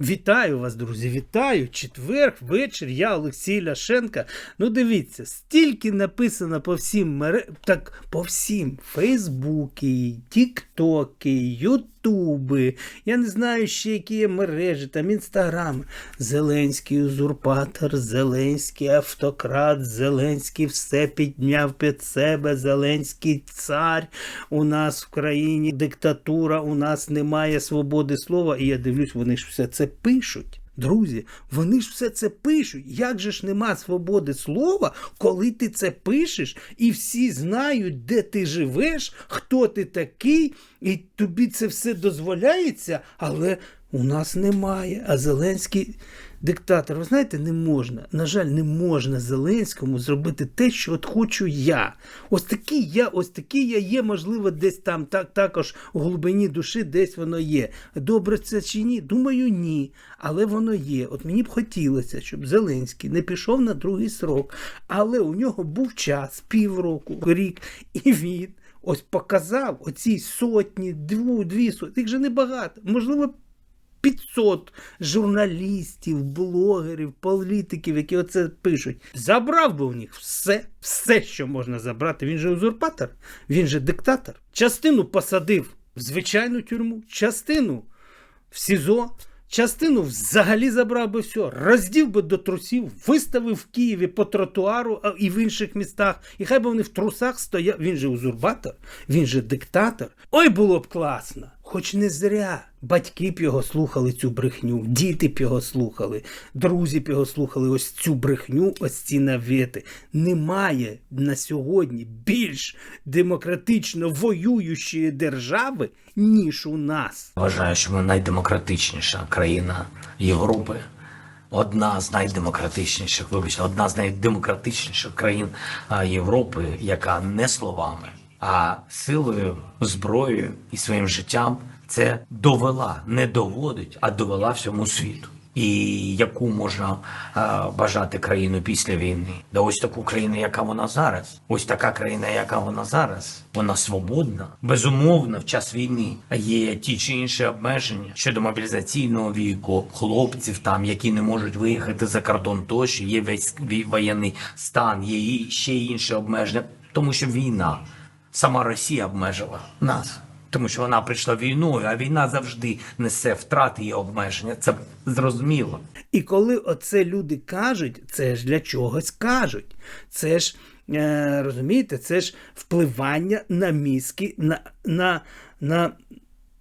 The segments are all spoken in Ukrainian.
Вітаю вас, друзі, вітаю! Четверг, вечір, я Олексій Ляшенка. Ну, дивіться, стільки написано по всім мере... так по всім Фейсбуки, Тіктоки, Ютуби. Я не знаю ще, які мережі, там інстаграми. Зеленський узурпатор, Зеленський автократ, Зеленський все підняв під себе, Зеленський цар. У нас в країні диктатура, у нас немає свободи слова. І я дивлюсь, вони ж все це пишуть. Друзі, вони ж все це пишуть. Як же ж нема свободи слова, коли ти це пишеш, і всі знають, де ти живеш, хто ти такий, і тобі це все дозволяється, але у нас немає. А Зеленський диктатор, ви знаєте, не можна. На жаль, не можна Зеленському зробити те, що от хочу я. Ось такий я, ось такий я є, можливо, десь там так, також у глибині душі десь воно є. Добре це чи ні? Думаю, ні. Але воно є. От мені б хотілося, щоб Зеленський не пішов на другий срок. Але у нього був час, півроку, рік, і він ось показав оці сотні, дві, дві сотні, їх же небагато. Можливо, 500 журналістів, блогерів, політиків, які оце пишуть. Забрав би у них все, все, що можна забрати. Він же узурпатор, він же диктатор. Частину посадив в звичайну тюрму, частину в СІЗО. Частину взагалі забрав би все, роздів би до трусів, виставив в Києві по тротуару і в інших містах. І хай би вони в трусах стояли. Він же узурпатор, він же диктатор. Ой, було б класно. Хоч не зря. Батьки б його слухали цю брехню, діти б його слухали, друзі б його слухали ось цю брехню, ось ці навети. Немає на сьогодні більш демократично воюючої держави, ніж у нас. Вважаю, що ми найдемократичніша країна Європи. Одна з найдемократичніших, вибачте, одна з найдемократичніших країн Європи, яка не словами, а силою, зброєю і своїм життям це довела, не доводить, а довела всьому світу. І яку можна а, бажати країну після війни? Да ось таку країну, яка вона зараз. Ось така країна, яка вона зараз. Вона свободна. Безумовно, в час війни є ті чи інші обмеження щодо мобілізаційного віку, хлопців там, які не можуть виїхати за кордон, тощо є весь воєнний стан, є ще інші обмеження, тому що війна, сама Росія обмежила нас. Тому що вона прийшла війною, а війна завжди несе втрати і обмеження. Це зрозуміло. І коли оце люди кажуть, це ж для чогось кажуть. Це ж, е, розумієте, це ж впливання на мізки, на, на, на,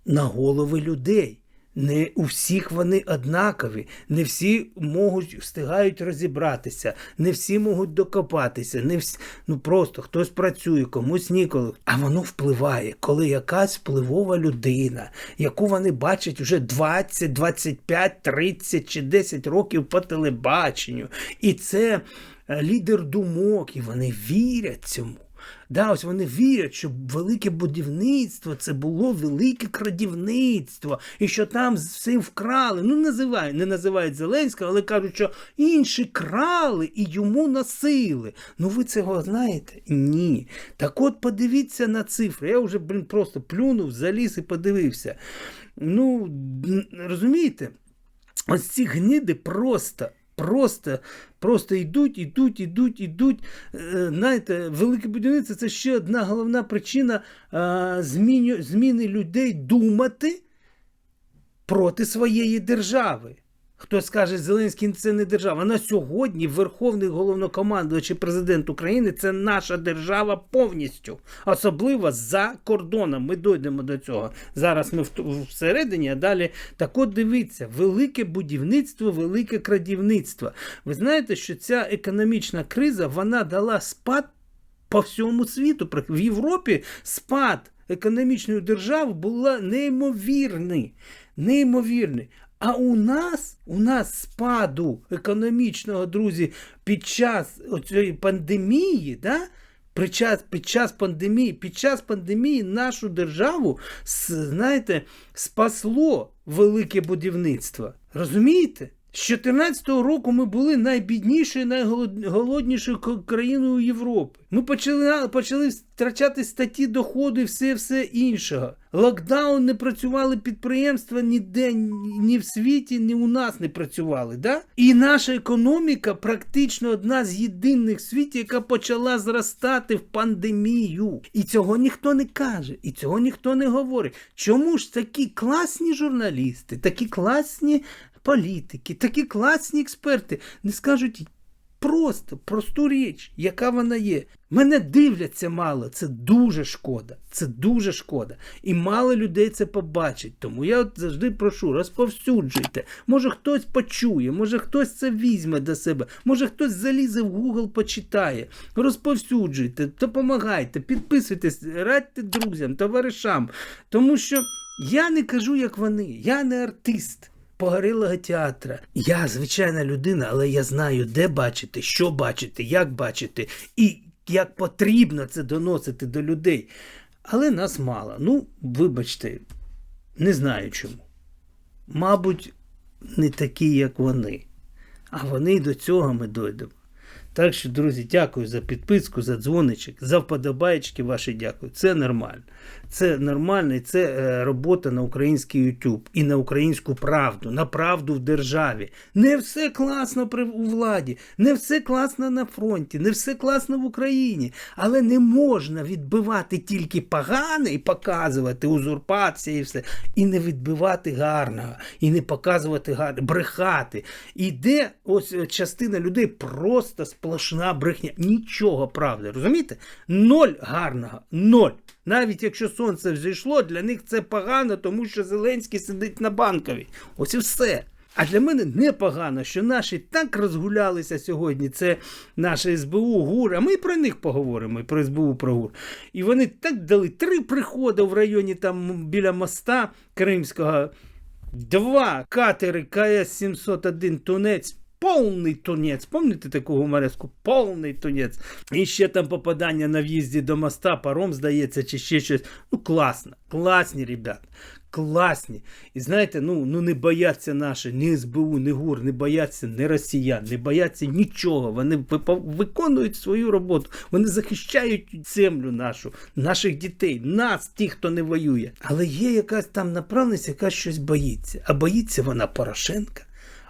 на голови людей. Не у всіх вони однакові, не всі можуть встигають розібратися, не всі можуть докопатися, не всі, ну просто хтось працює, комусь ніколи. А воно впливає, коли якась впливова людина, яку вони бачать вже 20, 25, 30 чи 10 років по телебаченню, і це е, лідер думок, і вони вірять цьому. Да, ось вони вірять, що велике будівництво це було велике крадівництво, і що там всім вкрали. Ну, називають, не називають Зеленського, але кажуть, що інші крали і йому носили. Ну ви цього знаєте? Ні. Так от подивіться на цифри. Я вже, блін, просто плюнув, заліз і подивився. Ну, розумієте? Ось ці гниди просто. Просто, просто йдуть, йдуть, йдуть, йдуть. Е, Знаєте, велике будівництво це ще одна головна причина е, зміни людей думати проти своєї держави. Хто скаже, Зеленський це не держава. На сьогодні Верховний головнокомандувач і президент України це наша держава повністю, особливо за кордоном. Ми дійдемо до цього. Зараз ми всередині, а далі так от дивіться, велике будівництво, велике крадівництво. Ви знаєте, що ця економічна криза вона дала спад по всьому світу. В Європі спад економічної держави була неймовірний. Неймовірний. А у нас, у нас спаду економічного, друзі, під час цієї пандемії, да? Під час, під час пандемії, під час пандемії нашу державу, знаєте, спасло велике будівництво. Розумієте? З 14-го року ми були найбіднішою, найголоднішою країною Європи. Ми почали, почали втрачати статті доходу і все все іншого. Локдаун не працювали підприємства ніде, ні ні в світі, ні у нас не працювали. Да? І наша економіка практично одна з єдиних в світі, яка почала зростати в пандемію. І цього ніхто не каже, і цього ніхто не говорить. Чому ж такі класні журналісти, такі класні політики, такі класні експерти не скажуть просто просту річ, яка вона є. Мене дивляться мало, це дуже шкода. Це дуже шкода. І мало людей це побачить. Тому я от завжди прошу, розповсюджуйте. Може хтось почує, може хтось це візьме до себе, може хтось залізе в Google, почитає. Розповсюджуйте, допомагайте, підписуйтесь, радьте друзям, товаришам. Тому що я не кажу, як вони, я не артист погорілого театра. Я звичайна людина, але я знаю, де бачити, що бачити, як бачити і як потрібно це доносити до людей. Але нас мало. Ну, вибачте, не знаю чому. Мабуть, не такі, як вони. А вони й до цього ми дойдемо. Так що, друзі, дякую за підписку, за дзвоничок, за вподобаєчки ваші дякую. Це нормально. Це нормально, і це е, робота на український YouTube і на українську правду, на правду в державі. Не все класно у владі, не все класно на фронті, не все класно в Україні. Але не можна відбивати тільки погане і показувати узурпація і все, і не відбивати гарного, і не показувати гарне, брехати. Іде ось е, частина людей просто сплошна брехня. Нічого правди, розумієте? Ноль гарного, ноль. Навіть якщо сонце взійшло, для них це погано, тому що Зеленський сидить на банковій. Ось і все. А для мене непогано, що наші так розгулялися сьогодні. Це наше СБУ, ГУР, а ми про них поговоримо, і про СБУ, про ГУР. І вони так дали три приходи в районі там біля моста Кримського, два катери КС-701 Тунець. Повний тунець, пам'ятаєте таку гумореску? Повний тунець. І ще там попадання на в'їзді до моста, паром, здається, чи ще щось. Ну, класно, класні ребята, класні. І знаєте, ну, ну не бояться наші, ні СБУ, ні ГУР, не бояться ні росіян, не бояться нічого. Вони виконують свою роботу, вони захищають землю нашу, наших дітей, нас, ті, хто не воює. Але є якась там направленість, яка щось боїться. А боїться вона Порошенка.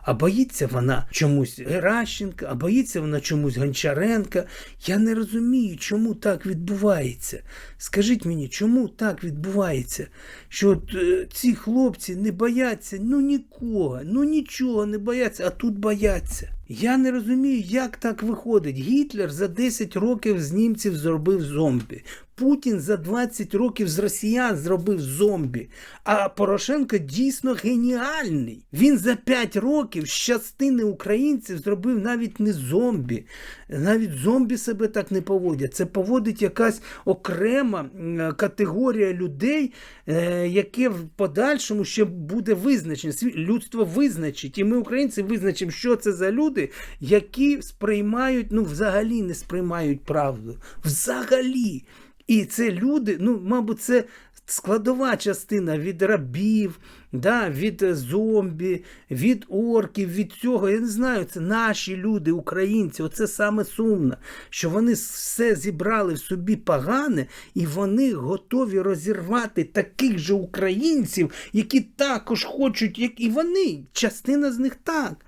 А боїться вона чомусь Геращенка, а боїться вона чомусь Гончаренка. Я не розумію, чому так відбувається. Скажіть мені, чому так відбувається? Що от, е, ці хлопці не бояться ну нікого, ну нічого не бояться, а тут бояться. Я не розумію, як так виходить. Гітлер за 10 років з німців зробив зомбі. Путін за 20 років з росіян зробив зомбі. А Порошенко дійсно геніальний. Він за 5 років з частини українців зробив навіть не зомбі. Навіть зомбі себе так не поводять. Це поводить якась окрема категорія людей, е, яке в подальшому ще буде визначено. Людство визначить, і ми, українці, визначимо, що це за люди, які сприймають, ну, взагалі не сприймають правду. Взагалі. І це люди, ну, мабуть, це складова частина від рабів, да, від е, зомбі, від орків, від цього. Я не знаю, це наші люди, українці. Оце саме сумно, що вони все зібрали в собі погане, і вони готові розірвати таких же українців, які також хочуть, як і вони. Частина з них так.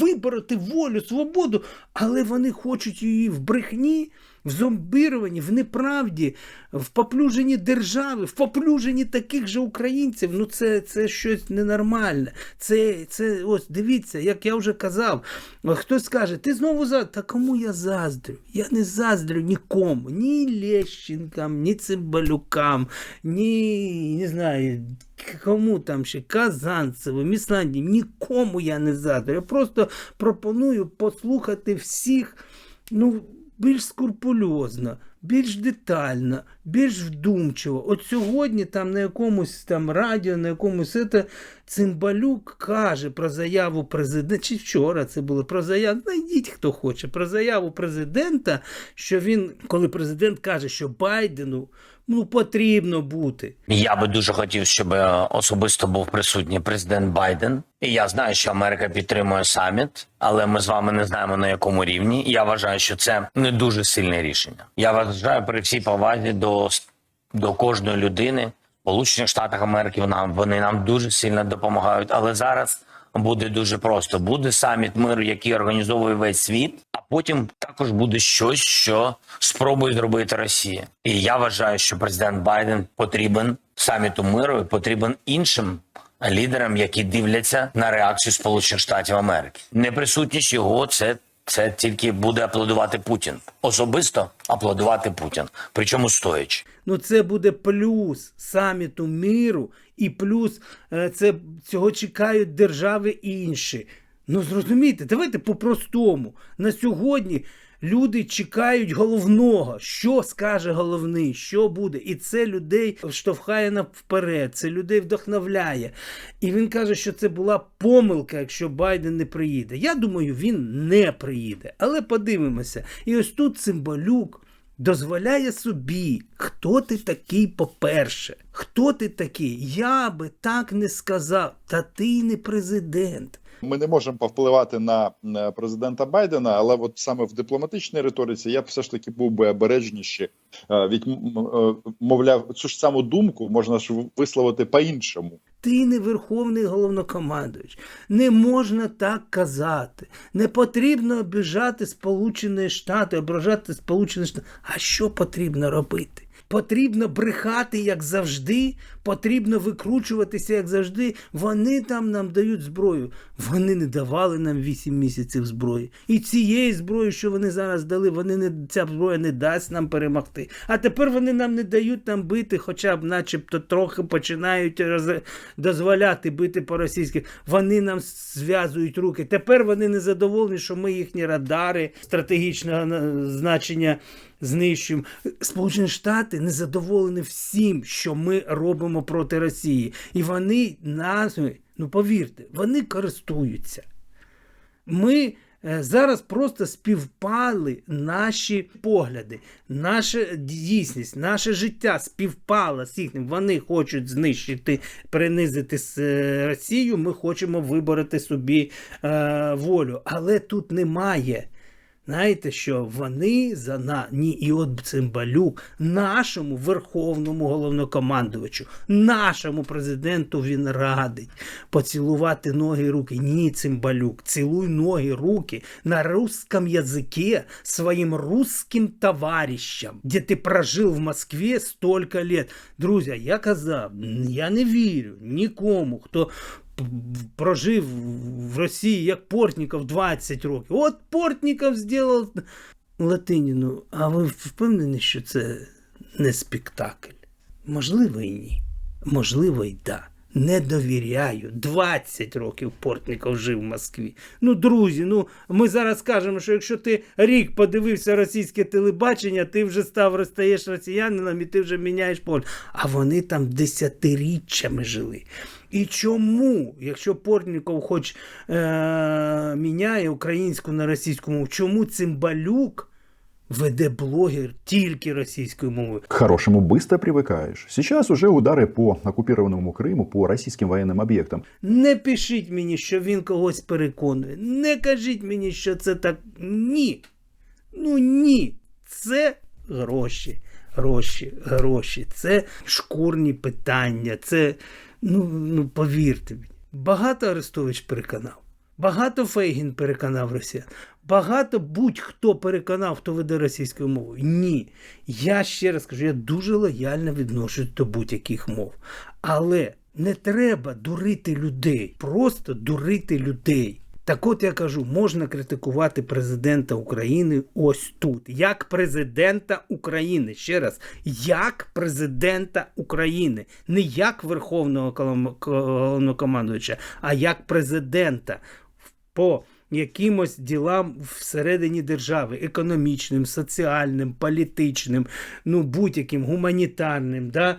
Вибороти волю, свободу, але вони хочуть її в брехні в зомбіруванні, в неправді, в поплюженні держави, в поплюженні таких же українців. Ну це, це щось ненормальне. Це, це ось дивіться, як я вже казав. Хтось скаже, ти знову за. Та кому я заздрю? Я не заздрю нікому, ні Лещенкам, ні Цимбалюкам, ні не знаю. Кому там ще Казанцеву, Місланді, нікому я не заздрю. Я просто пропоную послухати всіх, ну, більш скрупульозно, більш детально, більш вдумчиво. От сьогодні там на якомусь там радіо, на якомусь це, Цимбалюк каже про заяву президента, чи вчора це було про заяву, знайдіть хто хоче, про заяву президента, що він, коли президент каже, що Байдену ну, потрібно бути. Я би дуже хотів, щоб е, особисто був присутній президент Байден. І я знаю, що Америка підтримує саміт, але ми з вами не знаємо на якому рівні. Я вважаю, що це не дуже сильне рішення. Я вважаю при всій повазі до, до кожної людини. Сполучених Штатах Америки нам вони нам дуже сильно допомагають. Але зараз буде дуже просто. Буде саміт миру, який організовує весь світ, а потім також буде щось, що спробує зробити Росія. І я вважаю, що президент Байден потрібен саміту миру, потрібен іншим лідерам, які дивляться на реакцію Сполучених Штатів Америки. Неприсутність його це. Це тільки буде аплодувати Путін. Особисто аплодувати Путін. Причому стоячи. Ну, це буде плюс саміту миру, і плюс е, це цього чекають держави інші. Ну зрозумійте, давайте по-простому. На сьогодні люди чекають головного, що скаже головний, що буде. І це людей штовхає навперед, це людей вдохновляє. І він каже, що це була помилка, якщо Байден не приїде. Я думаю, він не приїде. Але подивимося. І ось тут Цимбалюк дозволяє собі, хто ти такий, по-перше, хто ти такий? Я би так не сказав, та ти не президент. Ми не можемо повпливати на президента Байдена, але от саме в дипломатичній риториці я б все ж таки був би обережніший. Е, Від е, мовляв, цю ж саму думку можна ж висловити по-іншому. Ти не верховний головнокомандуючий. Не можна так казати. Не потрібно обіжати Сполучені Штати, ображати Сполучені Штати. А що потрібно робити? Потрібно брехати, як завжди, потрібно викручуватися, як завжди. Вони там нам дають зброю. Вони не давали нам 8 місяців зброї. І цієї зброї, що вони зараз дали, вони не, ця зброя не дасть нам перемогти. А тепер вони нам не дають нам бити, хоча б начебто трохи починають роз... дозволяти бити по російськи. Вони нам зв'язують руки. Тепер вони не задоволені, що ми їхні радари стратегічного е, значення знищуємо. Сполучені Штати не задоволені всім, що ми робимо проти Росії. І вони нас, ну повірте, вони користуються. Ми е, зараз просто співпали наші погляди, наша дійсність, наше життя співпало з їхнім. Вони хочуть знищити, принизити е, Росію. Ми хочемо вибороти собі е, волю. Але тут немає. Знаєте, що вони за на ні, і от Цимбалюк, нашому верховному головнокомандувачу, нашому президенту він радить поцілувати ноги і руки. Ні, Цимбалюк, цілуй ноги, руки на русском языке своїм русским товарищам, де ти прожив в Москві столько лет. Друзі, я казав, я не вірю нікому, хто прожив в Росії як Портніков 20 років. От Портніков зробив Латиніну. А ви впевнені, що це не спектакль? Можливо, і ні. Можливо, і да. Не довіряю. 20 років Портніков жив в Москві. Ну, друзі, ну ми зараз кажемо, що якщо ти рік подивився російське телебачення, ти вже став стаєш росіянином і ти вже міняєш поле. А вони там десятиріччями жили. І чому, якщо Портніков хоч е- міняє українську на російську мову, чому Цимбалюк веде блогер тільки російською мовою? К хорошему быстро привыкаешь. Сейчас уже удары по оккупированному Крыму, по российским военным объектам. Не пишіть мені, що він когось переконує. Не кажіть мені, що це так. Ні. Ну ні. Це гроші. Гроші, гроші. Це шкурні питання. Це, ну, ну повірте мені. Багато Арестович переконав. Багато Фейгін переконав росіян. Багато будь-хто переконав, хто веде російською мовою. Ні. Я ще раз кажу, я дуже лояльно відношусь до будь-яких мов. Але не треба дурити людей. Просто дурити людей. Так от я кажу, можна критикувати президента України ось тут, як президента України. Ще раз, як президента України, не як верховного головнокомандуюча, а як президента по якимось ділам всередині держави, економічним, соціальним, політичним, ну будь-яким гуманітарним, да?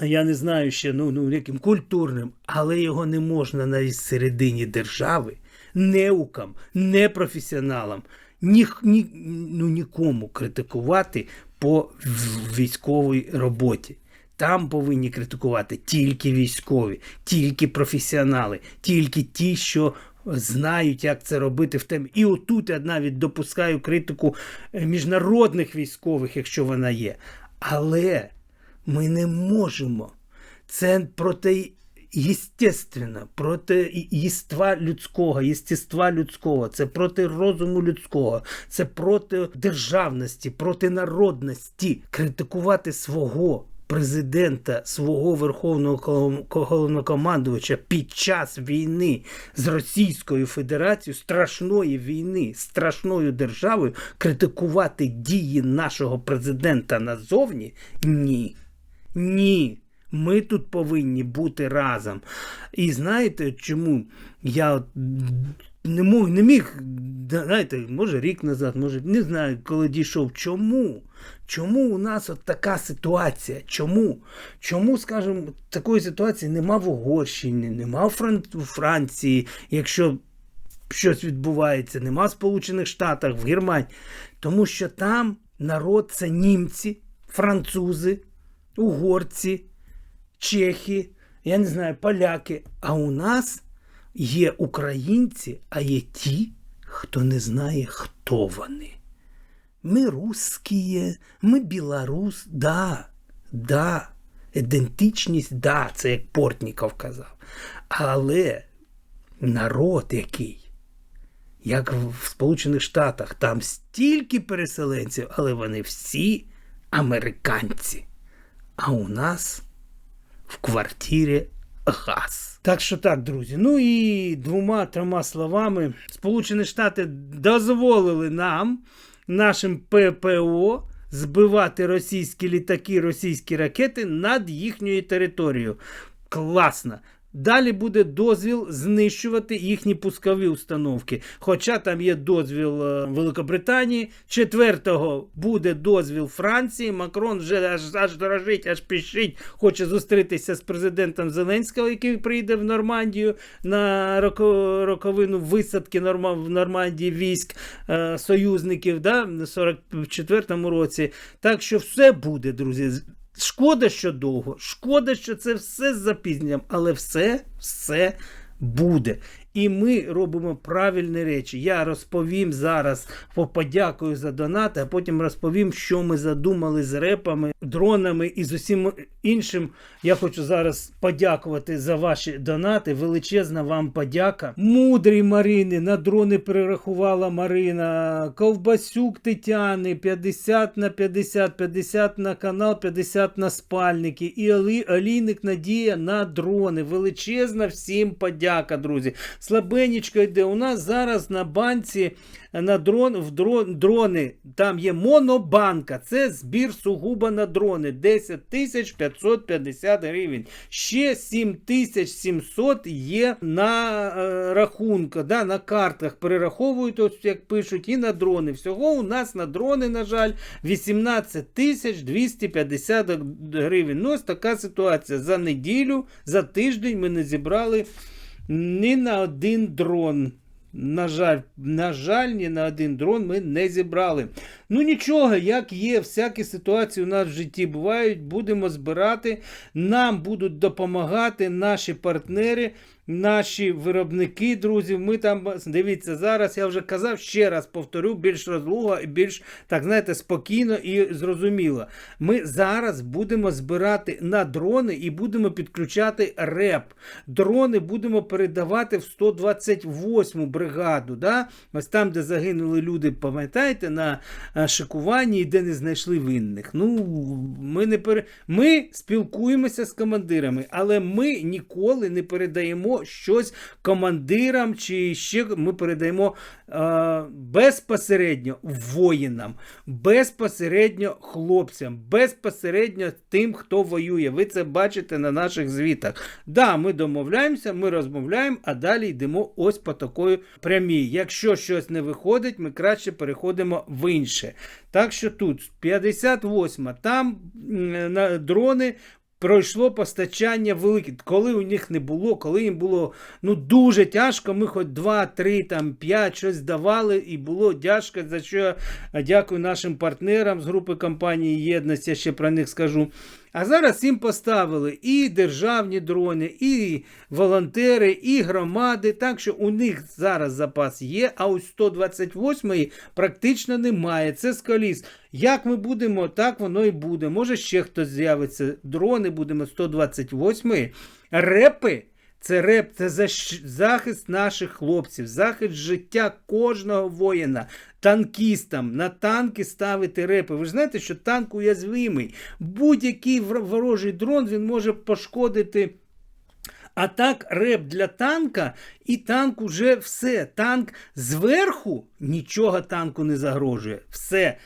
Я не знаю ще, ну, ну яким культурним, але його не можна навіть всередині держави неукам, непрофесіоналам, ні, ні, ну, нікому критикувати по військовій роботі. Там повинні критикувати тільки військові, тільки професіонали, тільки ті, що знають, як це робити в темі. І отут я навіть допускаю критику е, міжнародних військових, якщо вона є. Але ми не можемо. Це проти єстественно, проти єства людського, єстества людського, це проти розуму людського, це проти державності, проти народності. Критикувати свого президента, свого верховного головнокомандувача під час війни з Російською Федерацією, страшної війни, страшною державою, критикувати дії нашого президента назовні ні. Ні. Ми тут повинні бути разом. І знаєте, чому я не мог, не міг, знаєте, може рік назад, може, не знаю, коли дійшов. Чому? Чому у нас от така ситуація? Чому? Чому, скажімо, такої ситуації нема в Угорщині, нема у Франції, якщо щось відбувається, нема в Сполучених Штатах, в Германії. Тому що там народ це німці, французи, угорці, чехи, я не знаю, поляки. А у нас є українці, а є ті, хто не знає, хто вони. Ми русські, ми білорус, да, да. Ідентичність, да, це як Портніков казав. Але народ який, як в Сполучених Штатах, там стільки переселенців, але вони всі американці. А у нас в квартирі газ. Так що так, друзі. Ну і двома-трьома словами, Сполучені Штати дозволили нам, нашим ППО, збивати російські літаки, російські ракети над їхньою територією. Класно. Далі буде дозвіл знищувати їхні пускові установки. Хоча там є дозвіл е, Великобританії, четвертого буде дозвіл Франції. Макрон вже аж аж дорожить, аж пішить, хоче зустрітися з президентом Зеленського, який прийде в Нормандію на роко- роковину висадки в Нормандії військ е, союзників да, в 44-му році. Так що все буде, друзі. Шкода, що довго, шкода, що це все з запізненням, але все, все буде. І ми робимо правильні речі. Я розповім зараз, подякую за донати, а потім розповім, що ми задумали з репами, дронами і з усім іншим. Я хочу зараз подякувати за ваші донати. Величезна вам подяка. Мудрій Марини на дрони перерахувала Марина. Ковбасюк Тетяни 50 на 50, 50 на канал, 50 на спальники. І Олі, Олійник Надія на дрони. Величезна всім подяка, друзі. Слабенечко йде. У нас зараз на банці на дрон, в дрон, дрони. Там є монобанка. Це збір сугубо на дрони. 10 тисяч 550 гривень. Ще 7 тисяч 700 є на е, рахунку, да, на картах. Перераховують, ось як пишуть, і на дрони. Всього у нас на дрони, на жаль, 18 тисяч 250 гривень. Ну, ось така ситуація. За неділю, за тиждень ми не зібрали ні на один дрон. На жаль, на жаль, ні на один дрон ми не зібрали. Ну нічого, як є, всякі ситуації у нас в житті бувають. Будемо збирати. Нам будуть допомагати наші партнери, наші виробники, друзі. Ми там дивіться зараз. Я вже казав, ще раз повторю, більш розлуга і більш так знаєте, спокійно і зрозуміло. Ми зараз будемо збирати на дрони і будемо підключати реп. Дрони будемо передавати в 128 бригаду. Да? Ось там, де загинули люди, пам'ятаєте, на е, шикуванні де не знайшли винних. Ну, ми не пере... ми спілкуємося з командирами, але ми ніколи не передаємо щось командирам, чи ще ми передаємо е, безпосередньо воїнам, безпосередньо хлопцям, безпосередньо тим, хто воює. Ви це бачите на наших звітах. Да, ми домовляємося, ми розмовляємо, а далі йдемо ось по такої прямій. Якщо щось не виходить, ми краще переходимо в інше. Так що тут 58, там на дрони. Пройшло постачання велике. Коли у них не було, коли їм було ну дуже тяжко, ми хоч 2, 3, там 5 щось давали, і було тяжко, за що я дякую нашим партнерам з групи компанії Єдності, я ще про них скажу. А зараз їм поставили і державні дрони, і волонтери, і громади. Так що у них зараз запас є, а ось 128-ї практично немає. Це скаліс. Як ми будемо, так воно і буде. Може ще хтось з'явиться. Дрони будемо 128-ї. Репи. Це реп, це захист наших хлопців, захист життя кожного воїна, танкістам, на танки ставити репи. Ви ж знаєте, що танк уязвимий. Будь-який ворожий дрон він може пошкодити. А так, реп для танка, і танк уже все. Танк зверху нічого танку не загрожує. Все.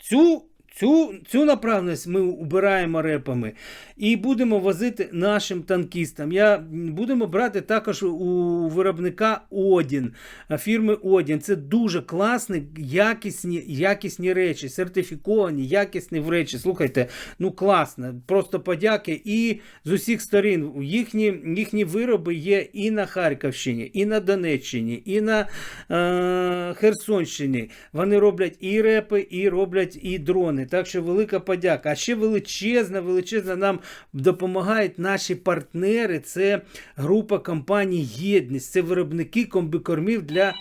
Цю, цю, цю направленість ми убираємо репами і будемо возити нашим танкістам. Я, будемо брати також у виробника Одін, фірми Одін. Це дуже класні, якісні, якісні речі, сертифіковані, якісні в речі. Слухайте, ну класно, просто подяки. І з усіх сторін їхні, їхні вироби є і на Харківщині, і на Донеччині, і на е, Херсонщині. Вони роблять і репи, і роблять і дрони. Так що велика подяка. А ще величезна, величезна нам допомагають наші партнери. Це група компаній Єдність. Це виробники комбікормів для,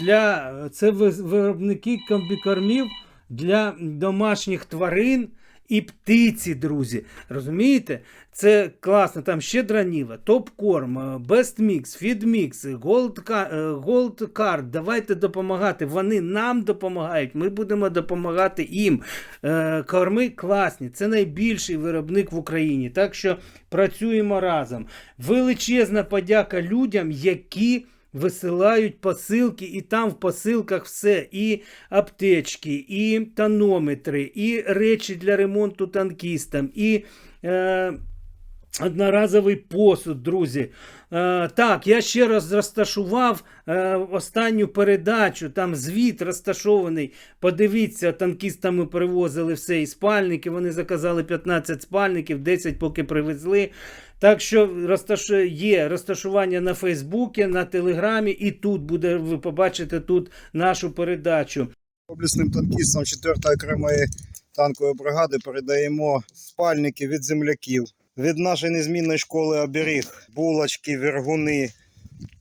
для це виробники комбікормів для домашніх тварин. І птиці, друзі. Розумієте? Це класно. Там ще драніла, топкорм, Mix, Feed Gold, е. Давайте допомагати. Вони нам допомагають. Ми будемо допомагати їм. Е, Корми класні. Це найбільший виробник в Україні. Так що працюємо разом. Величезна подяка людям, які. Висилають посилки, і там в посилках все: і аптечки, і тонометри, і речі для ремонту танкістам, і е, одноразовий посуд, друзі. Е, так, я ще раз розташував е, останню передачу. Там звіт розташований. Подивіться, танкістами привозили все і спальники. Вони заказали 15 спальників, 10 поки привезли. Так що розташ... є розташування на Фейсбуці, на Телеграмі, і тут буде, ви побачите тут нашу передачу. Облісним танкістам 4-ї окремої танкової бригади передаємо спальники від земляків, від нашої незмінної школи оберіг, булочки, вергуни,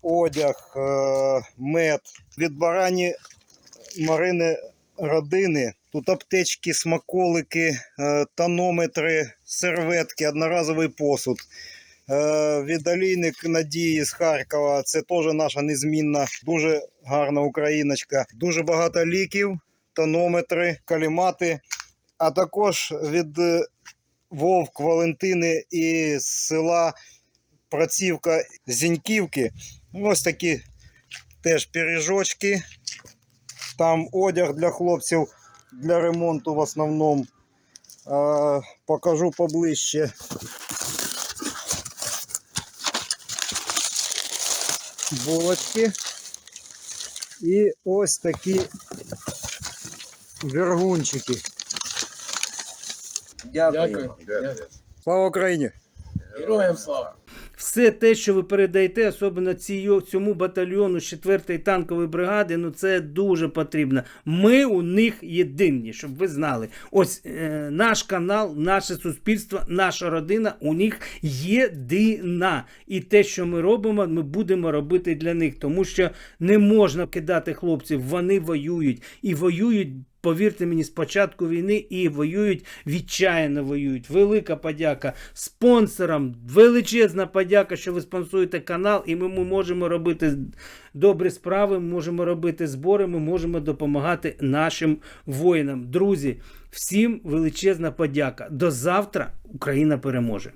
одяг, е, мед, від барані Марини родини. Тут аптечки, смаколики, е, тонометри, серветки, одноразовий посуд. Е, Надії з Харкова. Це теж наша незмінна, дуже гарна україночка. Дуже багато ліків, тонометри, калімати, а також від Вовк Валентини і з села Працівка Зіньківки. Ось такі теж пиріжочки. Там одяг для хлопців для ремонту в основному. Покажу поближче. булочки. І ось такі вергунчики. Дякую. Слава Україні! Героям слава! Все те, що ви передаєте, особливо цій, цьому батальйону з 4-ї танкової бригади, ну це дуже потрібно. Ми у них єдині, щоб ви знали. Ось е, наш канал, наше суспільство, наша родина у них єдина. І те, що ми робимо, ми будемо робити для них, тому що не можна кидати хлопців. Вони воюють і воюють Повірте мені, з початку війни і воюють, відчаянно воюють. Велика подяка спонсорам, величезна подяка, що ви спонсуєте канал, і ми, ми можемо робити добрі справи, ми можемо робити збори, ми можемо допомагати нашим воїнам. Друзі, всім величезна подяка. До завтра Україна переможе.